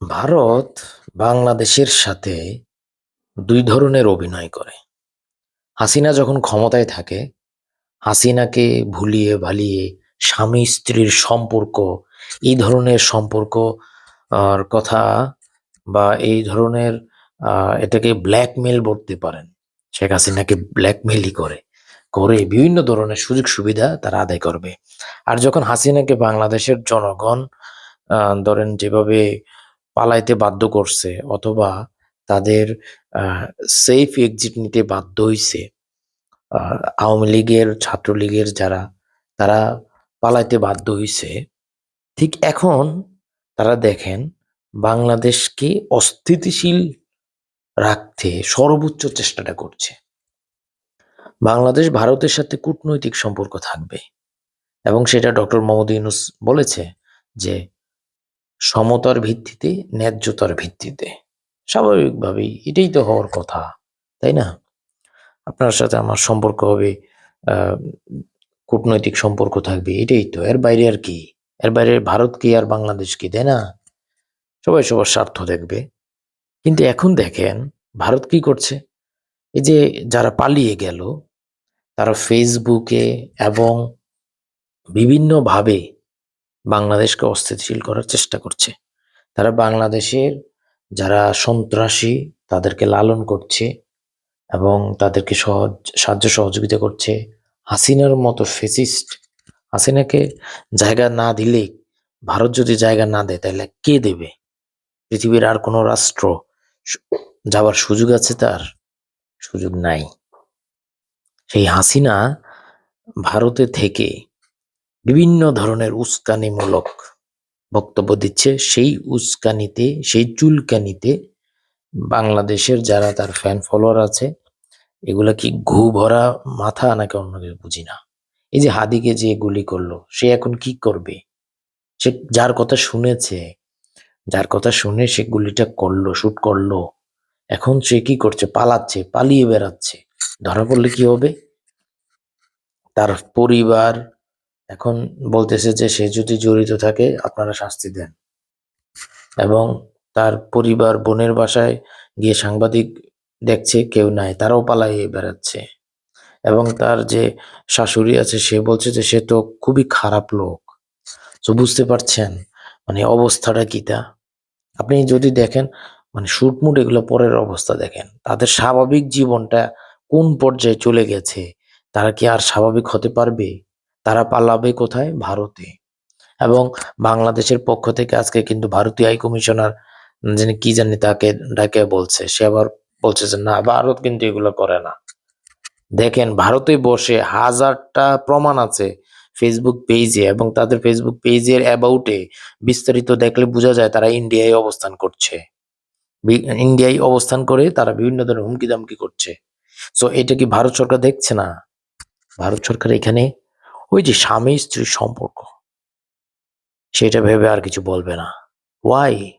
ভারত বাংলাদেশের সাথে দুই ধরনের অভিনয় করে। হাসিনা যখন ক্ষমতায় থাকে, হাসিনাকে ভুলিয়ে ভালিয়ে স্বামী স্ত্রীর সম্পর্ক, এই ধরনের সম্পর্ক, আর কথা বা এই ধরনের এটাকে ব্ল্যাকমেল বলতে পারেন। শেখ হাসিনাকে ব্ল্যাকমেলই করে করে বিভিন্ন ধরনের সুযোগ সুবিধা তারা আদায় করবে। আর যখন হাসিনাকে বাংলাদেশের জনগণ ধরেন যেভাবে পালাইতে বাধ্য করছে অথবা তাদের সেফ এক্সিট নিতে বাধ্য হইছে। আওয়ামী লীগের, ছাত্রলীগের যারা, তারা পালাইতে বাধ্য হইছে। ঠিক এখন তারা দেখেন বাংলাদেশকে অস্থিতিশীল রাখতে সর্বোচ্চ চেষ্টাটা করছে। বাংলাদেশ ভারতের সাথে কূটনৈতিক সম্পর্ক থাকবে এবং সেটা ডক্টর মোহাম্মদ ইউনুস বলেছে যে সমতার ভিত্তিতে, ন্যায্যতার ভিত্তিতে। স্বাভাবিকভাবেই এটাই তো হওয়ার কথা, তাই না? আপনার সাথে আমার সম্পর্ক হবে কূটনৈতিক সম্পর্ক থাকবে, এটাই তো। এর বাইরে আর কি? এর বাইরে ভারত কি আর বাংলাদেশ কি, তাই না? সবাই সবার স্বার্থ দেখবে। কিন্তু এখন দেখেন, ভারত কি করছে? এই যে যারা পালিয়ে গেল, তারা ফেসবুকে এবং বিভিন্নভাবে বাংলাদেশকে অস্থিতিশীল করার চেষ্টা করছে। তারা বাংলাদেশের যারা সন্ত্রাসী, তাদেরকে লালন করছে এবং তাদেরকে সহজ, সাহায্য সহযোগিতা করছে। হাসিনার মতো ফেসিস্ট হাসিনাকে জায়গা না দিলে ভারত যদি জায়গা না দেয়, তাহলে কে দেবে? পৃথিবীর আর কোনো রাষ্ট্র যাওয়ার সুযোগ আছে তার? সুযোগ নাই। সেই হাসিনা ভারতে থেকে বিভিন্ন ধরনের উস্কানিমূলক বক্তব্য দিচ্ছে। সেই উস্কানিতে, সেই চুলকানিতে বাংলাদেশের যারা তার ফ্যান ফলোয়ার আছে, এগুলা কি ঘু ভরা মাথা নাকি অন্য কিছু বুঝি না। এই যে হাদিকে যে গুলি করল, সে এখন কি করবে? সে যার কথা শুনেছে, যার কথা শুনে সে গুলিটা করল শুট করল, এখন সে কি করছে? পালাচ্ছে, পালিয়ে বেড়াচ্ছে। ধরা পড়লে কি হবে? তার পরিবার এখন বলতেছে যে সে যদি জড়িত থাকে, আপনারা শাস্তি দেন। এবং তার পরিবার, বোনের বাসায় গিয়ে সাংবাদিক দেখছে, কেউ নাই, তারাও পালাইয়ে বেড়াচ্ছে। এবং তার যে শাশুড়ি আছে, সে বলছে যে সে তো খুবই খারাপ লোক। তো বুঝতে পারছেন মানে অবস্থাটা কিটা আপনি যদি দেখেন মানে শুটমুট এগুলো পরের অবস্থা দেখেন। তাদের স্বাভাবিক জীবনটা কোন পর্যায়ে চলে গেছে, তারা কি আর স্বাভাবিক হতে পারবে? তারা পালাবে কোথায়? ভারতে। এবং বাংলাদেশের পক্ষ থেকে আজকে কিন্তু ভারতীয় হাই কমিশনার যিনি কি জানি তাকে ডাকে বলছে, সে আবার বলছে যে, না, ভারত কিন্তু এগুলো করে না। দেখেন, ভারতে বসে হাজারটা প্রমাণ আছে ফেসবুক পেজে এবং তাদের ফেসবুক পেজের অ্যাবাউটে বিস্তারিত দেখলে বোঝা যায় তারা ইন্ডিয়ায় অবস্থান করছে। ইন্ডিয়ায় অবস্থান করে তারা বিভিন্ন ধরনের হুমকি দামকি করছে। সো এটা কি ভারত সরকার দেখছে না? ভারত সরকার এখানে ওই যে স্বামী স্ত্রীর সম্পর্ক। সেটা ভেবে আর কিছু বলবে না। ওয়াই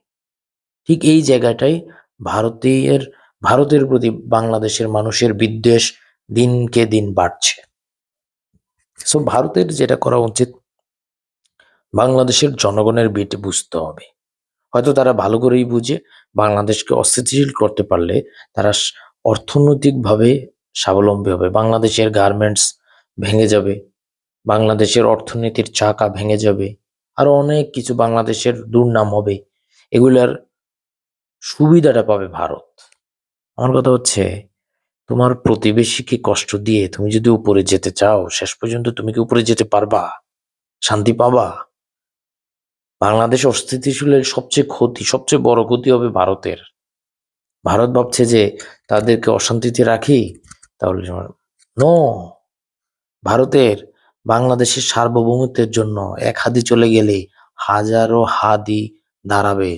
ঠিক এই জায়গাটাই ভারতীয়ের, ভারতের প্রতি বাংলাদেশের মানুষের বিদ্বেষ দিনকে দিন বাড়ছে। সো ভারতের যেটা করা উচিত, বাংলাদেশের জনগণের বিটে বুঝতে হবে। হয়তো তারা ভালো করেই বুঝে বাংলাদেশকে অস্থিতিশীল করতে পারলে তারা অর্থনৈতিকভাবে স্বাবলম্বী হবে। বাংলাদেশের গার্মেন্টস ভেঙে যাবে। বাংলাদেশের অর্থনীতির চাকা ভেঙে যাবে। আরও অনেক কিছু বাংলাদেশের দুর্নাম হবে। এগুলার সুবিধাটা পাবে ভারত। আমার কথা হচ্ছে, তোমার প্রতিবেশীকে কষ্ট দিয়ে তুমি যদি উপরে যেতে চাও, শেষ পর্যন্ত তুমি কি উপরে যেতে পারবা? শান্তি পাবা? বাংলাদেশ অস্থিতিশীলের সবচেয়ে ক্ষতি, সবচেয়ে বড় ক্ষতি হবে ভারতের। ভারত ভাবছে যে, তাদেরকে অশান্তিতে রাখি, তাহলে নো! ভারতের বাংলাদেশের সার্বভৌমত্বের জন্য এক হাদি চলে গেলে হাজারো হাদি দাঁড়াবে।